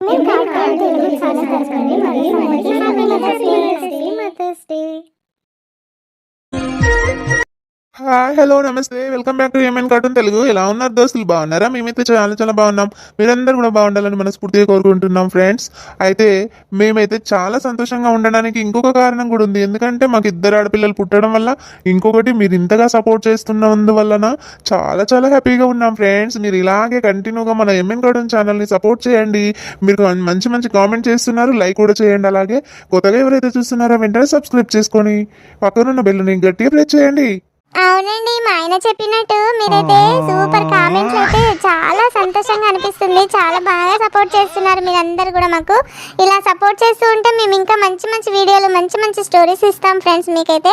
Mother's day mother's day hi hello నమస్తే. Welcome back to MN cartoon Telugu ఎలా ఉన్నారు దోస్తులు? బాగున్నారా? మేమైతే చాలా చాలా బాగున్నాం. మీరందరూ కూడా బాగుండాలని మనస్ఫూర్తిగా కోరుకుంటున్నాం ఫ్రెండ్స్ అయితే మేమైతే చాలా సంతోషంగా ఉండడానికి ఇంకొక కారణం కూడా ఉంది. ఎందుకంటే మాకు ఇద్దరు ఆడపిల్లలు పుట్టడం వల్ల ఇంకొకటి మీరు ఇంతగా సపోర్ట్ చేస్తున్నందువలన చాలా చాలా హ్యాపీగా ఉన్నాం ఫ్రెండ్స్ మీరు ఇలాగే కంటిన్యూగా మన ఎంఎన్ కార్టూన్ ఛానల్ని సపోర్ట్ చేయండి. మీరు మంచి మంచి కామెంట్ చేస్తున్నారు లైక్ కూడా చేయండి. అలాగే కొత్తగా ఎవరైతే చూస్తున్నారో వెంటనే సబ్స్క్రైబ్ చేసుకొని పక్కనున్న బెల్లుని గట్టిగా ప్రెస్ చేయండి. అవునండి మా ఆయన చెప్పినట్టు మీరైతే సూపర్ కామెంట్స్ అయితే చాలా సంతోషంగా అనిపిస్తుంది. చాలా బాగా సపోర్ట్ చేస్తున్నారు మీరందరూ కూడా మాకు. ఇలా సపోర్ట్ చేస్తూ ఉంటే మేము ఇంకా మంచి మంచి వీడియోలు మంచి మంచి స్టోరీస్ ఇస్తాం ఫ్రెండ్స్ మీకైతే.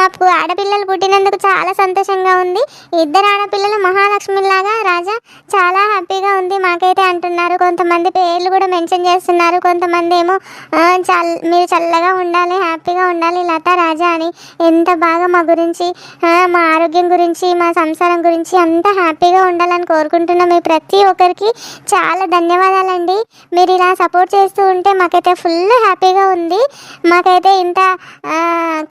మాకు ఆడపిల్లలు పుట్టినందుకు చాలా సంతోషంగా ఉంది. ఇద్దరు ఆడపిల్లలు మహాలక్ష్మిలాగా రాజా చాలా హ్యాపీగా ఉంది మాకైతే అంటున్నారు. కొంతమంది పేర్లు కూడా మెన్షన్ చేస్తున్నారు. కొంతమంది ఏమో చల్ మీరు చల్లగా ఉండాలి హ్యాపీగా ఉండాలి లత రాజా అని. ఎంత బాగా మా గురించి మా ఆరోగ్యం గురించి మా సంసారం గురించి అంత హ్యాపీగా ఉండాలని కోరుకుంటున్నాం. మీ ప్రతి ఒక్కరికి చాలా ధన్యవాదాలండి. మీరు ఇలా సపోర్ట్ చేస్తూ ఉంటే మాకైతే ఫుల్ హ్యాపీగా ఉంది. మాకైతే ఇంత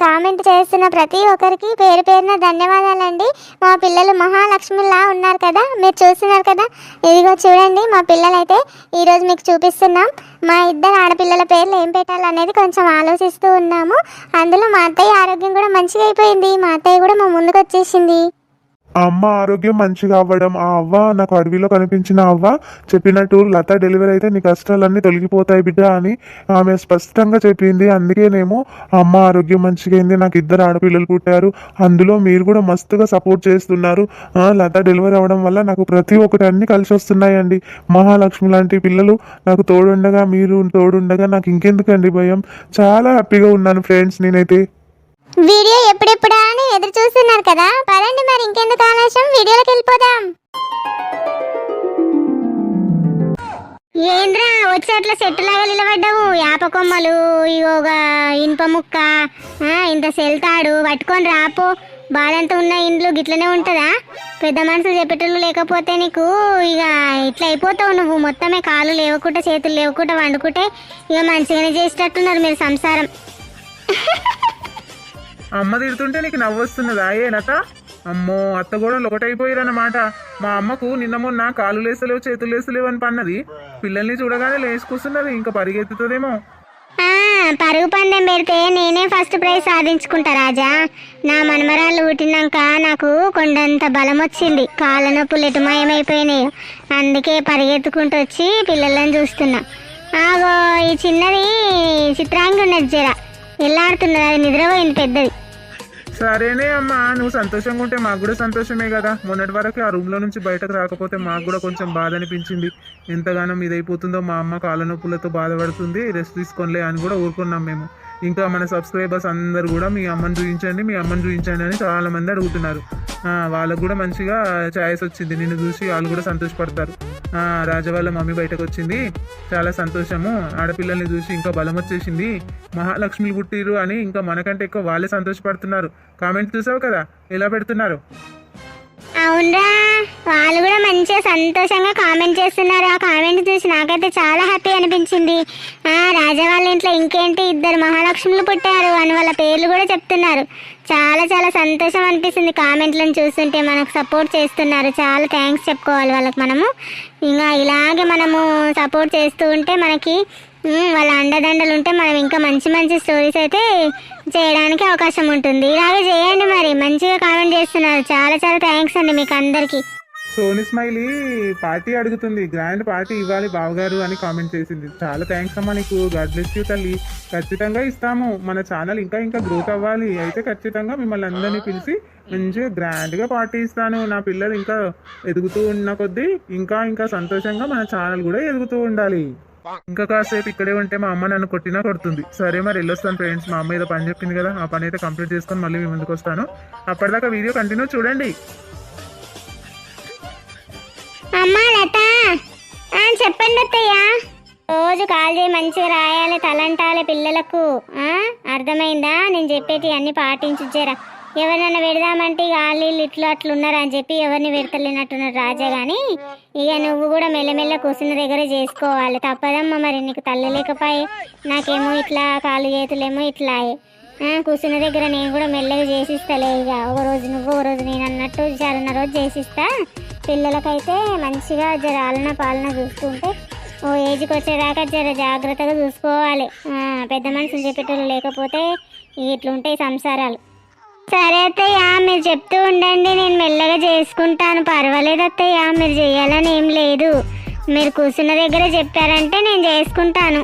కామెంట్ చేస్తున్న ప్రతి ఒక్కరికి పేరు పేరున ధన్యవాదాలండి. మా పిల్లలు మహాలక్ష్మిలా ఉన్నారు కదా మీరు చూస్తున్నారు కదా. ఇదిగో చూడండి మా పిల్లలైతే ఈరోజు మీకు చూపిస్తున్నాం. మా ఇద్దరు ఆడపిల్లల పేర్లు ఏం పెట్టాలనేది కొంచెం ఆలోచిస్తూ ఉన్నాము. అందులో మా అత్తయ్య ఆరోగ్యం కూడా మంచిగా అయిపోయింది. మా అత్తయ్య కూడా మా ముందుకు వచ్చేసింది. ఆ అమ్మ ఆరోగ్యం మంచిగా అవ్వడం ఆ అవ్వ నాకు అడవిలో కనిపించిన అవ్వ చెప్పినట్టు లత డెలివరీ అయితే నీ కష్టాలన్నీ తొలగిపోతాయి బిడ్డ అని ఆమె స్పష్టంగా చెప్పింది. అందుకేనేమో అమ్మ ఆరోగ్యం మంచిగా అయింది నాకు ఇద్దరు ఆడపిల్లలు పుట్టారు అందులో మీరు కూడా మస్తుగా సపోర్ట్ చేస్తున్నారు. లత డెలివరీ అవ్వడం వల్ల నాకు ప్రతి ఒక్కటి అన్ని కలిసి వస్తున్నాయండి. మహాలక్ష్మి లాంటి పిల్లలు నాకు తోడుండగా మీరు తోడుండగా నాకు ఇంకెందుకండి భయం? చాలా హ్యాపీగా ఉన్నాను ఫ్రెండ్స్ నేనైతే. వీడియో ఎప్పుడెప్పుడా అని ఎదురు చూస్తున్నారు కదా? పదండి మరి ఇంకెందుకు ఆలస్యం? వీడియోలోకి వెళ్ళిపోదాం. ఏంద్రా వచ్చి అట్లా సెట్ లాగా నిలబడ్డావు. యాప కొమ్మలు ఇగోగా ఇనుప ముక్క ఇంత సెల్తాడు. పట్టుకొని రాపో. బాధంతా ఉన్న ఇండ్లు గిట్లనే ఉంటుందా? పెద్ద మనుషులు చెప్పేటోళ్ళు లేకపోతే నీకు ఇక ఇట్లా అయిపోతావు నువ్వు. మొత్తమే కాళ్ళు లేవకుండా చేతులు లేవకుండా వండుకుంటే ఇక మంచిగానే చేసేటట్టున్నారు మీరు సంసారం. అమ్మ తిడుతుంటే నీకు నవ్వు వస్తున్నదా? ఏనట అమ్మో అత్త కూడా ఒకటైపోయారన్నమాట మా అమ్మకు నిన్న మొన్న కాలు లేసలేవు చేతులు లేసలేవు అని పన్నది. పిల్లల్ని చూడగానే లేచుకొస్తున్నది ఇంకా పరిగెత్తుతుందేమో. పరుగు పందెం పెడితే నేనే ఫస్ట్ ప్రైజ్ సాధించుకుంటా రాజా. నా మనమరాలు పుట్టినాక నాకు కొండంత బలం వచ్చింది. కాళ్ళ నొప్పులు ఎటుమాయమైపోయినాయి. అందుకే పరిగెత్తుకుంటూ వచ్చి పిల్లలను చూస్తున్నా. ఆగో ఈ చిన్నది చిత్రాంగి ఉన్నది జర ఎల్లాడుతున్నది అది నిద్రపోయింది పెద్దది. సరేనే అమ్మా నువ్వు సంతోషంగా ఉంటే మాకు కూడా సంతోషమే కదా. మొన్నటి వరకు ఆ రూమ్లో నుంచి బయటకు రాకపోతే మాకు కూడా కొంచెం బాధ అనిపించింది. ఎంతగానో ఇదైపోతుందో మా అమ్మ కాళ్ళ నొప్పులతో బాధపడుతుంది. రెస్ట్ తీసుకోనిలే అని కూడా ఊరుకున్నాం మేము. ఇంకా మన సబ్స్క్రైబర్స్ అందరు కూడా మీ అమ్మని చూపించండి మీ అమ్మని చూపించండి అని చాలామంది అడుగుతున్నారు. వాళ్ళకు కూడా మంచిగా ఛాయిస్ వచ్చింది. నిన్ను చూసి వాళ్ళు కూడా సంతోషపడతారు. రాజా వాళ్ళ మమ్మీ బయటకు వచ్చింది. చాలా సంతోషము. ఆడపిల్లల్ని చూసి ఇంకా బలం వచ్చేసింది. మహాలక్ష్మి పుట్టిరు అని ఇంకా మనకంటే ఎక్కువ వాళ్ళే సంతోషపడుతున్నారు. కామెంట్ చూసావు కదా? ఎలా పెడుతున్నారు? అవునరా. వాళ్ళు కూడా మంచిగా సంతోషంగా కామెంట్ చేస్తున్నారు. ఆ కామెంట్ చూసి నాకైతే చాలా హ్యాపీ అనిపించింది. ఆ రాజా వాళ్ళ ఇంట్లో ఇంకేంటి? ఇద్దరు మహాలక్ష్ములు పుట్టారు అని వాళ్ళ పేర్లు కూడా చెప్తున్నారు. చాలా చాలా సంతోషం అనిపిస్తుంది కామెంట్లను చూస్తుంటే. మనకు సపోర్ట్ చేస్తున్నారు. చాలా థ్యాంక్స్ చెప్పుకోవాలి వాళ్ళకి మనము. ఇంకా ఇలాగే మనము సపోర్ట్ చేస్తూ ఉంటే మనకి వాళ్ళ అండదండలు ఉంటే మనం ఇంకా మంచి మంచి స్టోరీస్ అయితే చేయడానికి అవకాశం ఉంటుంది. ఇలాగే చేయండి మరి. మంచిగా కామెంట్ చేస్తున్నారు. చాలా చాలా థ్యాంక్స్ అండి మీకు అందరికి. సోని స్మైలీ పార్టీ అడుగుతుంది. గ్రాండ్ పార్టీ ఇవ్వాలి బావగారు అని కామెంట్ చేసింది. చాలా థ్యాంక్స్ అమ్మా నీకు. గాడ్ బ్లెస్ యూ తల్లి. ఖచ్చితంగా ఇస్తాము. మన ఛానల్ ఇంకా ఇంకా గ్రోత్ అవ్వాలి. అయితే ఖచ్చితంగా మిమ్మల్ని అందరినీ పిలిచి మంచిగా గ్రాండ్గా పార్టీ ఇస్తాను. నా పిల్లలు ఇంకా ఎదుగుతూ ఉన్న కొద్దీ ఇంకా ఇంకా సంతోషంగా మన ఛానల్ కూడా ఎదుగుతూ ఉండాలి. ఇంకా కాసేపు ఇక్కడే ఉంటే మా అమ్మ నన్ను కొట్టినా కొడుతుంది. సరే మరి వెళ్ళొస్తాను ఫ్రెండ్స్ మా అమ్మ ఏదో పని చెప్పింది కదా ఆ పని అయితే కంప్లీట్ చేసుకొని మళ్ళీ మీ ముందుకు వస్తాను. అప్పటిదాకా వీడియో కంటిన్యూ చూడండి. అమ్మా లత. చెప్పండి అత్తయ్య. రోజు కాల్ చేయి మంచిగా రాయాలి తలంటాలి పిల్లలకు. అర్థమైందా? నేను చెప్పేటి అన్ని పాటించు ఎవరైనా పెడదామంటే ఇక వాళ్ళు వీళ్ళు ఇట్లు అట్లా ఉన్నారు అని చెప్పి ఎవరిని పెడతలేనట్టున్నారు రాజా కానీ ఇక నువ్వు కూడా మెల్లమెల్ల కూర్చున్న దగ్గర చేసుకోవాలి. తప్పదమ్మా మరి నీకు తల్లి లేకపోయి నాకేమో ఇట్లా కాలు చేతులేమో ఇట్లా. కూర్చున్న దగ్గర నేను కూడా మెల్లగా చేసిస్తాలే ఇక ఒక రోజు నువ్వు ఒక రోజు నేను అన్నట్టు జరన్న రోజు చేసిస్తా. పిల్లలకైతే మంచిగా జర ఆలన పాలన చూసుకుంటే ఓ ఏజ్కి వచ్చేదాకా జర జాగ్రత్తగా చూసుకోవాలి. పెద్ద మనుషులు చెప్పేటోళ్ళు లేకపోతే ఇట్లుంటాయి సంసారాలు. సరే అత్తయ్య మీరు చెప్తూ ఉండండి నేను మెల్లగా చేసుకుంటాను. పర్వాలేదు అత్తయ్య మీరు చేయాలని ఏం లేదు. మీరు కూర్చున్న దగ్గర చెప్పారంటే నేను చేసుకుంటాను.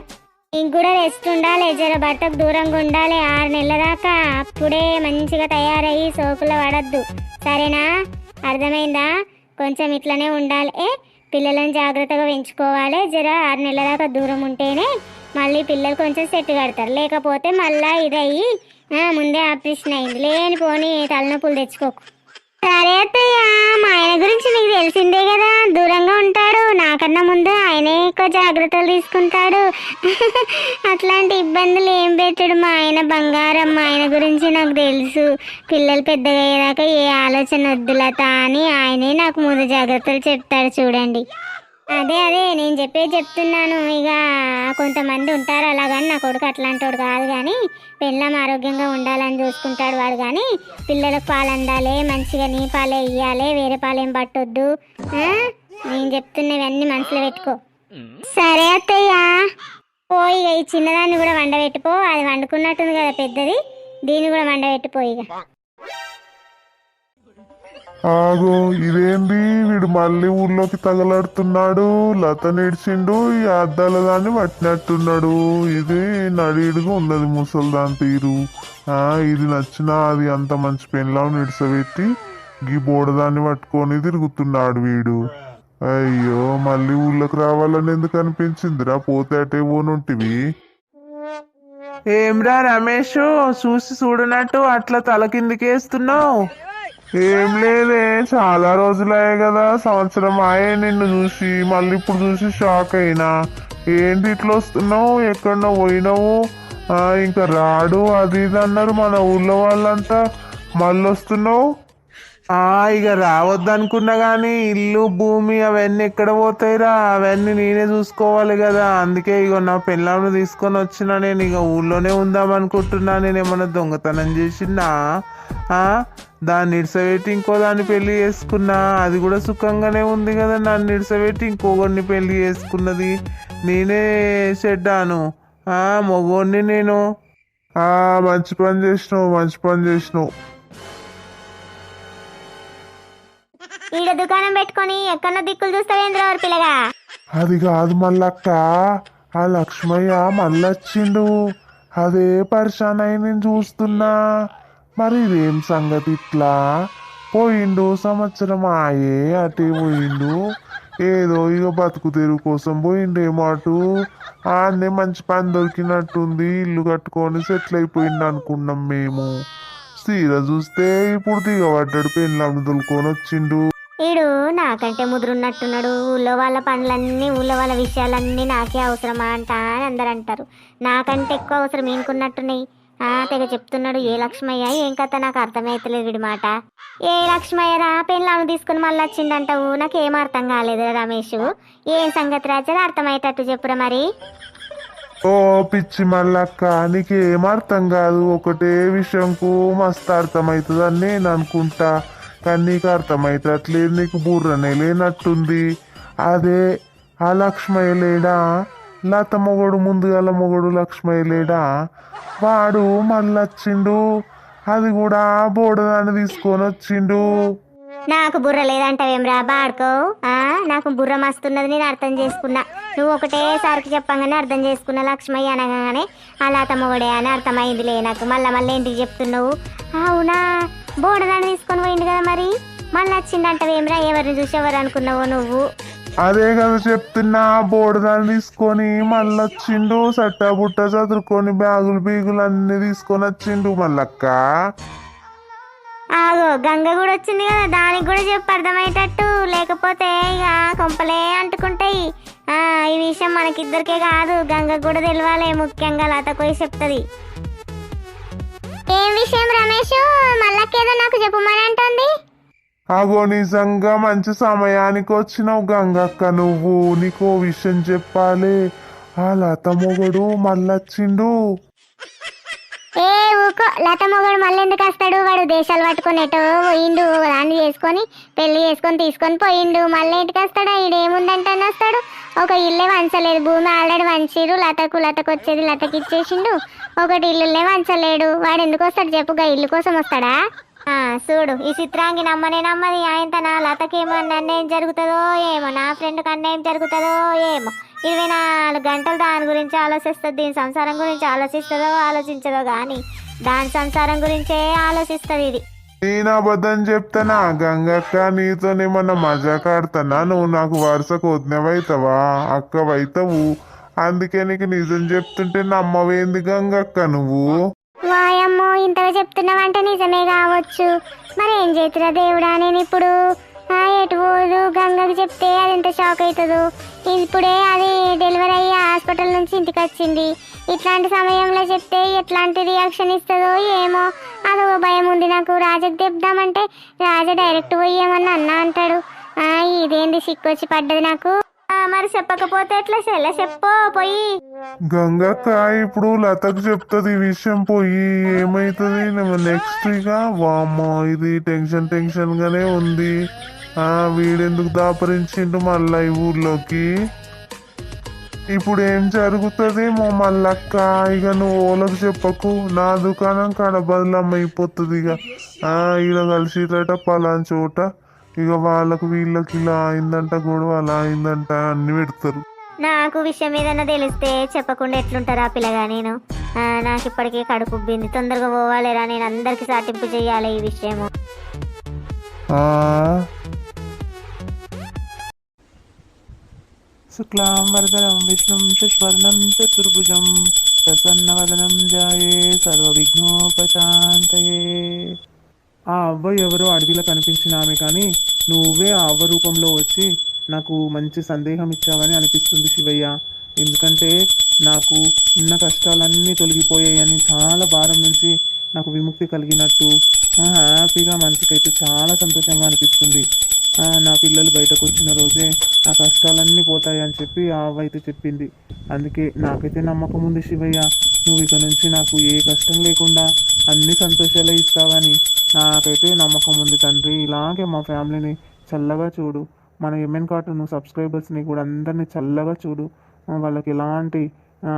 ఇంక కూడా రెస్ట్ ఉండాలి జర బట్టకు దూరంగా ఉండాలి. ఆరు నెలల దాకా అప్పుడే మంచిగా తయారయ్యి సోకులో పడద్దు. సరేనా? అర్థమైందా? కొంచెం ఇట్లనే ఉండాలి. ఏ పిల్లలను జాగ్రత్తగా పెంచుకోవాలి. జర ఆరు నెలల దాకా దూరం ఉంటేనే మళ్ళీ పిల్లలు కొంచెం సెట్ కడతారు. లేకపోతే మళ్ళీ ఇదయ్యి ముందే ఆపరేషన్ అయింది. లేనిపోని తలనొప్పులు తెచ్చుకోకు. సరే అత్తయ్య మా ఆయన గురించి నీకు తెలిసిందే కదా. దూరంగా ఉంటాడు. నాకన్నా ముందు ఆయనే ఎక్కువ జాగ్రత్తలు తీసుకుంటాడు. అట్లాంటి ఇబ్బందులు ఏం పెట్టాడు మా ఆయన బంగారం. మా ఆయన గురించి నాకు తెలుసు. పిల్లలు పెద్దగా అయ్యేదాకా ఏ ఆలోచన వద్దులత అని ఆయనే నాకు ముందు జాగ్రత్తలు చెప్తాడు చూడండి. అదే అదే నేను చెప్పేది చెప్తున్నాను. ఇక కొంతమంది ఉంటారు అలాగని నా కొడుకు అట్లాంటివాడు కాదు కానీ పెళ్ళం ఆరోగ్యంగా ఉండాలని చూసుకుంటాడు వాడు కానీ పిల్లలకు పాలు అందాలి మంచిగా నీ పాలే ఇవ్వాలి వేరే పాలేం పట్టొద్దు. నేను చెప్తున్నవన్నీ మనసులో పెట్టుకో. సరే అత్తయ్య. పోయి ఇక ఈ చిన్నదాన్ని కూడా వండబెట్టుకో. అది వండుకున్నట్టుంది కదా పెద్దది. దీన్ని కూడా వండబెట్టుకో ఇక. ఆగో ఇదేంది? వీడు మళ్ళీ ఊళ్ళోకి తగలడుతున్నాడు. లత నిడిచిండు ఈ అద్దాల దాన్ని పట్టినట్టున్నాడు. ఇది నడిడుగా ఉన్నది ముసలి దాని తీరు. ఆ ఇది నచ్చిన అది అంత మంచి పెన్లా నిడిసబెట్టి గీ బోడదాన్ని పట్టుకొని తిరుగుతున్నాడు వీడు. అయ్యో మళ్ళీ ఊళ్ళోకి రావాలని ఎందుకు అనిపించిందిరా? పోతే అటే పోనుంటివి. ఏమ్రా రమేష్ చూసి చూడనట్టు అట్లా తల కిందికేస్తున్నావు? ఏం లేదే చాలా రోజులయ్యాయి కదా సంవత్సరం ఆయే నిన్ను చూసి మళ్ళీ ఇప్పుడు చూసి షాక్ అయినా. ఏంటి ఇట్లా వస్తున్నావు? ఎక్కడన్నా పోయినావు? ఇంకా రాడు అది ఇది అన్నారు మన ఊళ్ళో వాళ్ళంతా. మళ్ళీ వస్తున్నావు ఇక రావద్దనుకున్నా కానీ ఇల్లు భూమి అవన్నీ ఎక్కడ పోతాయిరా? అవన్నీ నేనే చూసుకోవాలి కదా. అందుకే ఇక నా పిల్లలను తీసుకొని వచ్చిన నేను ఇక ఊళ్ళోనే ఉందాం అనుకుంటున్నా నేను ఏమన్నా దొంగతనం చేసినా దాన్ని ఇడిసబెట్టి ఇంకో దాన్ని పెళ్ళి చేసుకున్నా? అది కూడా సుఖంగానే ఉంది కదా నన్ను ఇడిసబెట్టి ఇంకొకరిని పెళ్ళి చేసుకున్నది. నేనే చెడ్డాను ఆ మొగోడిని నేను. ఆ మంచి పని చేసినావు మంచి పని చేసినావు. ఈడ దుకాణం పెట్టుకొని ఎక్కడో దిక్కులు చూస్తావేంద్ర పిల్లగా? అది కాదు మల్లక్క. ఆ లక్ష్మయ్య మళ్ళొచ్చిండు. అదే పరిశాన్ అయి నేను చూస్తున్నా. మరి ఇదేం సంగతి ఇట్లా? పోయిండు సంవత్సరం ఆయే అటే పోయిండు. ఏదో ఇక బతుకు తెరువు కోసం పోయిండేమో అటు. ఆడనే మంచి పని దొరికినట్టుంది ఇల్లు కట్టుకొని సెటిల్ అయిపోయిండు అనుకున్నాం మేము. సీర చూస్తే ఇప్పుడు దిగబడ్డాడు పెళ్ళాము దొలుకొని వచ్చిండు. ఈడు నాకంటే ముదురున్నట్టున్నాడు. ఊళ్ళో వాళ్ళ పనులన్నీ ఊళ్ళో వాళ్ళ విషయాలన్నీ నాకే అవసరమా అంట అని అందరు అంటారు నాకంటే ఎక్కువ అవసరం ఈయనకున్నట్టున్నాయి. ఆ తెగ చెప్తున్నాడు. ఏ లక్ష్మయ్య? ఏం కథ? నాకు అర్థమైతలేదు వీడి మాట. ఏ లక్ష్మయ్య రా పెళ్ళాము తీసుకుని మళ్ళీ వచ్చిందంటావు నాకేం అర్థం కాలేదు రమేష్. ఏం సంగతి రాజా అర్థమయ్యేటట్టు చెప్పురా మరి. ఓ పిచ్చి మల్లక్క నీకేం అర్థం కాదు. ఒకటే విషయంకు మస్తు అర్థమవుతుందని నేను అనుకుంటా. కానీ నీకు అర్థమవుతట్లేదు నీకు బుర్రనే లేనట్టుంది. అదే ఆ లక్ష్మయ్య లేడా? లత మొగడు ముందుగల మొగడు లక్ష్మయ్య లేడా? వాడు మళ్ళొచ్చిండు. అది కూడా బోడదాన్ని తీసుకొని వచ్చిండు నాకు బుర్ర లేదంటావేమ్రా బాడుకో? ఆ నాకు బుర్ర మస్తున్నది నేను అర్థం చేసుకున్నా. నువ్వు ఒకటేసారికి చెప్పంగానే అర్థం చేసుకున్నా లక్ష్మయ్య అనగానే అలా తమ్మగడే అని అర్థమైందిలే నాకు. మళ్ళా మళ్ళీ ఇంటికి చెప్తున్నావు? అవునా? బోడదాన్ని తీసుకొని పోయింది కదా మరి? మళ్ళీ వచ్చిందంటావేమ్రా ఎవరిని చూసి ఎవరు అనుకున్నావో నువ్వు? అదే కదా చెప్తున్నా బోడదాన్ని తీసుకొని మళ్ళొచ్చిండు సట్టా బుట్ట చదువుకొని బ్యాగులు బీగులు అన్ని తీసుకొని వచ్చిండు మళ్ళక్క. ఆగో గంగ కూడా వచ్చింది కదా దానికి కూడా చెప్పు అర్థమయ్యేటట్టు. లేకపోతే ఇక కొంపలే అంటుకుంటాయి. ఆ ఈ విషయం మనకిద్దరికే కాదు గంగకు కూడా తెలవాలి ముఖ్యంగా లత పోయి చెప్తుంది. ఏం విషయం రమేష్? మళ్ళకేదో నాకు చెప్పమనంటుంది అగో నిజంగా మంచి సమయానికి వచ్చినావు గంగక్క నువ్వు. నీకో విషయం చెప్పాలి. ఆ లత మొగుడు మళ్ళొచ్చిండు. ఏ ఊకో లత మొగడు మళ్ళీ ఎందుకు వస్తాడు? వాడు దేశాలు పట్టుకొని ఎటో పోయిండు. దాన్ని చేసుకొని పెళ్ళి చేసుకొని తీసుకొని పోయిండు. మళ్ళీ ఇంటికి వస్తాడు? ఈడేముందంటే అని వస్తాడు. ఒక ఇల్లే వంచలేదు. భూమి ఆల్రెడీ వంచిరు లతకు లతకు వచ్చేది లతకి ఇచ్చేసిండు. ఒకటి ఇల్లులే వంచలేడు. వాడు ఎందుకు వస్తాడు చెప్పుగా ఇల్లు కోసం వస్తాడా? చూడు. ఈ చిత్రాంగి నమ్మనే నమ్మది. ఆయన తన లతకేమో నన్నేం జరుగుతుందో ఏమో. నా ఫ్రెండ్ కన్నా ఏం జరుగుతుందో ఏమో. ఇరవై నాలుగు గంటలు దాని గురించి ఆలోచిస్తుంది దీని సంసారం గురించి ఆలోచిస్తుందో ఆలోచించదో కానీ దాని సంసారం గురించే ఆలోచిస్తుంది ఇది. నేను అబద్ధం చెప్తానా? గంగక్క నీతోనేమన్నా మజాక్ ఆడుతానా? నువ్వు నాకు వరుసకు వదినవైతావా? అక్కవైతావు? అందుకే నీకు నిజం చెప్తుంటే నమ్మవేంది గంగక్క నువ్వు? వాయమ్మో ఇంతగా చెప్తున్నావంటే నిజమే కావచ్చు. మరి ఏం చేతురా దేవుడా నేను ఇప్పుడు? ఎటు పోదు. గంగకు చెప్తే అది ఎంత షాక్ అవుతుందో ఇప్పుడే అది డెలివరీ అయ్యి హాస్పిటల్ నుంచి ఇంటికి వచ్చింది. ఇట్లాంటి సమయంలో చెప్తే ఎట్లాంటి రియాక్షన్ ఇస్తుందో ఏమో. అదో భయం ఉంది నాకు. రాజకు చెప్దామంటే రాజా డైరెక్ట్ పోయి ఏమన్నా అన్నా అంటాడు. ఆ, ఇదేంది సిక్కొచ్చి పడ్డది నాకు. మరి చెప్పకపోతే ఎట్లా చెల్ల చెప్పో పోయి. గంగక్క ఇప్పుడు లతకు చెప్తుంది ఈ విషయం పోయి ఏమైతుంది? నెక్స్ట్ ఇక వామ్మో ఇది టెన్షన్ టెన్షన్ గానే ఉంది. వీడెందుకు దాపరించిండు మళ్ళా ఈ ఊర్లోకి? ఇప్పుడు ఏం జరుగుతుంది మో మల్లక్క ఇక నువ్వు ఓలకు చెప్పకు. నా దుకాణం కాడ బదులమ్మ అయిపోతుంది ఇక ఆ ఈడ కలిసిరట పలాన్ చోట. ఇక వాళ్ళకు వీళ్ళకి ఇలా అయిందంట గొడవ అలా అయిందంట అన్ని పెడతారు. నాకు విషయం ఏదైనా తెలిస్తే చెప్పకుండా ఎట్లుంటారా పిల్లగా నేను? నాకు ఇప్పటికే కడుపు ఉబ్బింది. తొందరగా పోవాలిరా? నేను అందరికి సాటింపు చేయాలి ఈ విషయము. శుక్లాం వరదరం విష్ణుం శశివర్ణం చతుర్భుజం ప్రసన్నవదనం జాయే సర్వవిఘ్నోపశాంతయే ఆ అవ్వ ఎవరో అడవిలో కనిపించిన ఆమె కానీ నువ్వే ఆ అవ్వ రూపంలో వచ్చి నాకు మంచి సందేహం ఇచ్చావని అనిపిస్తుంది శివయ్య. ఎందుకంటే నాకు ఉన్న కష్టాలన్నీ తొలగిపోయాయని చాలా భారం నుంచి నాకు విముక్తి కలిగినట్టు. హ్యాపీగా మనసుకైతే చాలా సంతోషంగా అనిపిస్తుంది. నా పిల్లలు బయటకు వచ్చిన రోజే నా కష్టాలన్నీ పోతాయి అని చెప్పి ఆవైతే చెప్పింది. అందుకే నాకైతే నమ్మకం ఉంది శివయ్య. నువ్వు ఇక నుంచి నాకు ఏ కష్టం లేకుండా అన్ని సంతోషాలే ఇస్తావని. నాకైతే నమ్మకం ఉంది తండ్రి. ఇలాగే మా ఫ్యామిలీని చల్లగా చూడు. మన ఎంఎన్ కార్టూన్ సబ్స్క్రైబర్స్ని కూడా అందరినీ చల్లగా చూడు. వాళ్ళకి ఎలాంటి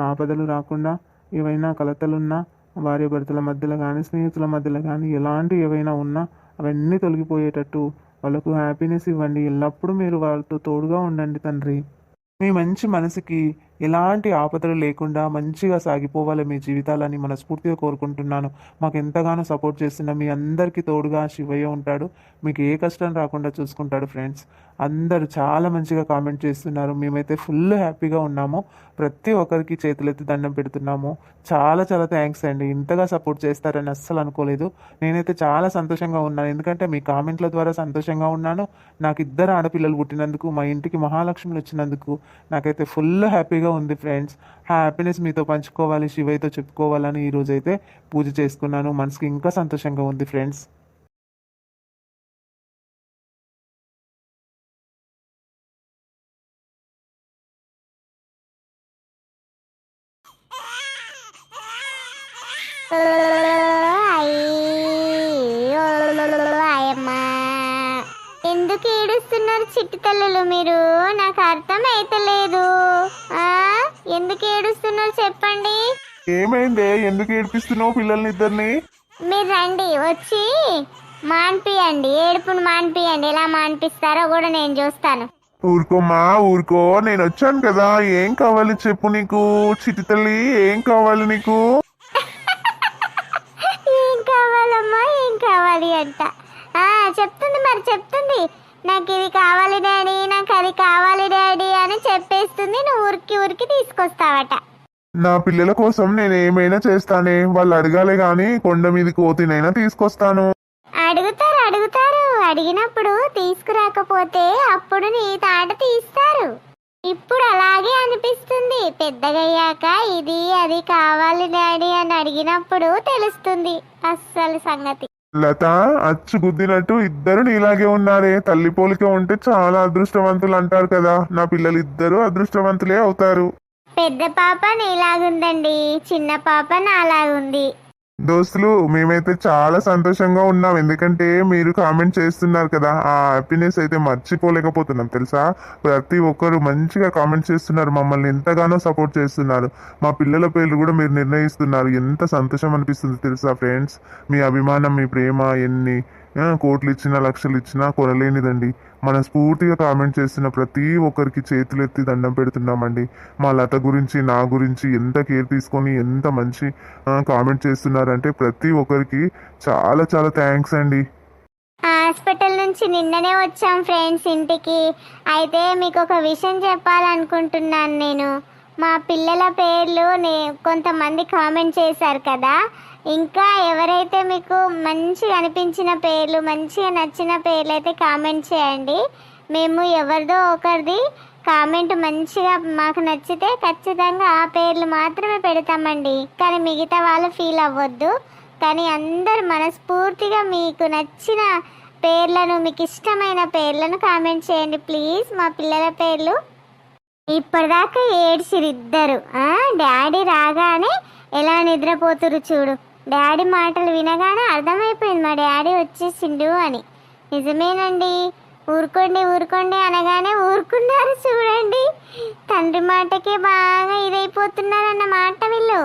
ఆపదలు రాకుండా ఏవైనా కలతలున్నా భార్య భర్తల మధ్యలో కానీ స్నేహితుల మధ్యలో కానీ ఎలాంటి ఏవైనా ఉన్నా అవన్నీ తొలగిపోయేటట్టు వాళ్ళకు హ్యాపీనెస్ ఇవ్వండి. ఎల్లప్పుడూ మీరు వాళ్ళతో తోడుగా ఉండండి తండ్రి. మీ మంచి మనసుకి ఎలాంటి ఆపదలు లేకుండా మంచిగా సాగిపోవాలి మీ జీవితాలని మనస్ఫూర్తిగా కోరుకుంటున్నాను. మాకు ఎంతగానో సపోర్ట్ చేస్తున్న మీ అందరికీ తోడుగా శివయ్య ఉంటాడు. మీకు ఏ కష్టం రాకుండా చూసుకుంటాడు ఫ్రెండ్స్. అందరూ చాలా మంచిగా కామెంట్ చేస్తున్నారు. మేమైతే ఫుల్ హ్యాపీగా ఉన్నాము. ప్రతి ఒక్కరికి చేతులెత్తి దండం పెడుతున్నాము. చాలా చాలా థ్యాంక్స్ అండి. ఇంతగా సపోర్ట్ చేస్తారని అస్సలు అనుకోలేదు. నేనైతే చాలా సంతోషంగా ఉన్నాను. ఎందుకంటే మీ కామెంట్ల ద్వారా సంతోషంగా ఉన్నాను. నాకు ఇద్దరు ఆడపిల్లలు పుట్టినందుకు మా ఇంటికి మహాలక్ష్మిలు వచ్చినందుకు నాకైతే ఫుల్ హ్యాపీగా ఉంది ఫ్రెండ్స్ హ్యాపీనెస్ మీతో పంచుకోవాలి శివయ్యతో చెప్పుకోవాలని ఈరోజు అయితే పూజ చేసుకున్నాను. మనసుకి ఇంకా సంతోషంగా ఉంది ఫ్రెండ్స్ ఎందుకు ఏడుస్తున్నారు చిట్టి తల్లులు మీరు? నాకు అర్థం అయితలేదు లేదు ఎందుకు ఏడుస్తున్నారు చెప్పండి. ఏమైందే? ఎందుకు ఏడిపిస్తున్నావు పిల్లల్ని ఇద్దరిని? మీరు రండి వచ్చి మాన్పియండి ఏడుపును మాన్పియండి. ఎలా మాన్పిస్తారో కూడా నేను చూస్తాను. ఊరుకోమా ఊరుకో. నేను వచ్చాను కదా. ఏం కావాలి చెప్పు నీకు? చిట్టి తల్లి ఏం కావాలి నీకు? ఏం కావాలమ్మా? ఏం కావాలి అంట. ఆ చెప్తుంది మరి చెప్తుంది. నాకు ఇది కావాలి డాడీ నాకు అది కావాలి డాడీ అని చెప్పేస్తుంది. నువ్వు ఊరికి ఊరికి తీసుకొస్తావట. నా పిల్లల కోసం నేను ఏమైనా చేస్తానే? వాళ్ళు అడగాలి గాని కొండ మీద కోతినైనా తీసుకొస్తాను. అడుగుతారు అడుగుతారు. అడిగినప్పుడు తీసుకురాకపోతే అప్పుడు నీ తాట తీస్తారు. ఇప్పుడు అలాగే అనిపిస్తుంది. పెద్దగయ్యాక ఇది అది కావాలి డాడీ అని అడిగినప్పుడు తెలుస్తుంది. అస్సలు సంగతి. లత అచ్చు గుద్దినట్టు ఇద్దరు నీలాగే ఉన్నారే. తల్లి పోలిక ఉంటే చాలా అదృష్టవంతులు అంటారు కదా. నా పిల్లలు ఇద్దరు అదృష్టవంతులే అవుతారు. పెద్ద పాప నీలాగుందండి. చిన్న పాప నాలాగుంది. దోస్తులు మేమైతే చాలా సంతోషంగా ఉన్నాం. ఎందుకంటే మీరు కామెంట్ చేస్తున్నారు కదా ఆ హ్యాపీనెస్ అయితే మర్చిపోలేకపోతున్నాం తెలుసా? ప్రతి ఒక్కరు మంచిగా కామెంట్ చేస్తున్నారు మమ్మల్ని ఎంతగానో సపోర్ట్ చేస్తున్నారు. మా పిల్లల పేర్లు కూడా మీరు నిర్ణయిస్తున్నారు. ఎంత సంతోషం అనిపిస్తుంది తెలుసా ఫ్రెండ్స్? మీ అభిమానం మీ ప్రేమ ఎన్ని కోట్లు ఇచ్చినా లక్షలు ఇచ్చినా కొనలేనిదండి మన స్ఫూర్తిగా కామెంట్ చేస్తున్న ప్రతి ఒక్కరికి చేతులెత్తి దండం పెడుతున్నామండి. మా లత గురించి నా గురించి ఎంత కేర్ తీసుకొని ఎంత మంచి కామెంట్ చేస్తున్నారంటే ప్రతి ఒక్కరికి చాలా చాలా థ్యాంక్స్ అండి. హాస్పిటల్ నుంచి నిన్ననే వచ్చాం ఫ్రెండ్స్ ఇంటికి. అయితే మీకు ఒక విషయం చెప్పాలనుకుంటున్నాను నేను. మా పిల్లల పేర్లు నే కొంతమంది కామెంట్ చేశారు కదా. ఇంకా ఎవరైతే మీకు మంచిగా అనిపించిన పేర్లు మంచిగా నచ్చిన పేర్లు అయితే కామెంట్ చేయండి. మేము ఎవరిదో ఒకరిది కామెంట్ మంచిగా మాకు నచ్చితే ఖచ్చితంగా ఆ పేర్లు మాత్రమే పెడతామండి. కానీ మిగతా వాళ్ళు ఫీల్ అవ్వద్దు. కానీ అందరు మనస్ఫూర్తిగా మీకు నచ్చిన పేర్లను మీకు ఇష్టమైన పేర్లను కామెంట్ చేయండి ప్లీజ్ మా పిల్లల పేర్లు. ఇప్పటిదాకా ఏడ్చిరు ఇద్దరు ఆ, డాడీ రాగానే ఎలా నిద్రపోతురు చూడు. డాడీ మాటలు వినగానే అర్థమైపోయింది మా డాడీ వచ్చేసిండు అని. నిజమేనండి? ఊరుకోండి ఊరుకోండి అనగానే ఊరుకున్నారు చూడండి. తండ్రి మాటకే బాగా ఇదైపోతున్నారన్న మాట వీళ్ళు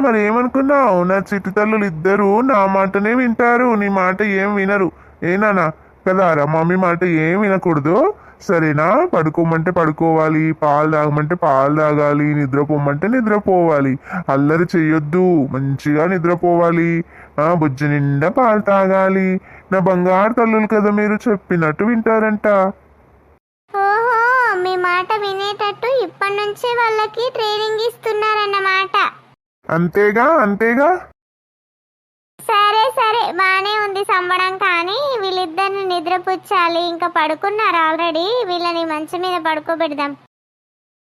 మరి ఏమనుకున్నావు నా చిట్టి తల్లులు ఇద్దరు నా మాటనే వింటారు. నీ మాట ఏం వినరు. ఏనానా కదారా మమ్మీ మాట ఏం వినకూడదు? సరేనా? పడుకోమంటే పడుకోవాలి పాలు తాగమంటే పాలు తాగాలి నిద్రపోమంటే నిద్రపోవాలి. అల్లరి చెయ్యొద్దు మంచిగా నిద్రపోవాలి. ఆ బుజ్జి నిండా పాలు తాగాలి. నా బంగారు తల్లులు కదా మీరు చెప్పినట్టు వింటారంట. ఓహో మీ మాట వినేటట్టు ఇప్పటి నుంచే వాళ్ళకి ట్రైనింగ్ ఇస్తున్నారన్నమాట. అంతేగా అంతేగా? సరే సరే బానే ఉంది సంబడం కానీ వీళ్ళిద్దరిని నిద్రపుచ్చాలి ఇంకా పడుకున్నారు ఆల్రెడీ. వీళ్ళని మంచి మీద పడుకోబెడదాం.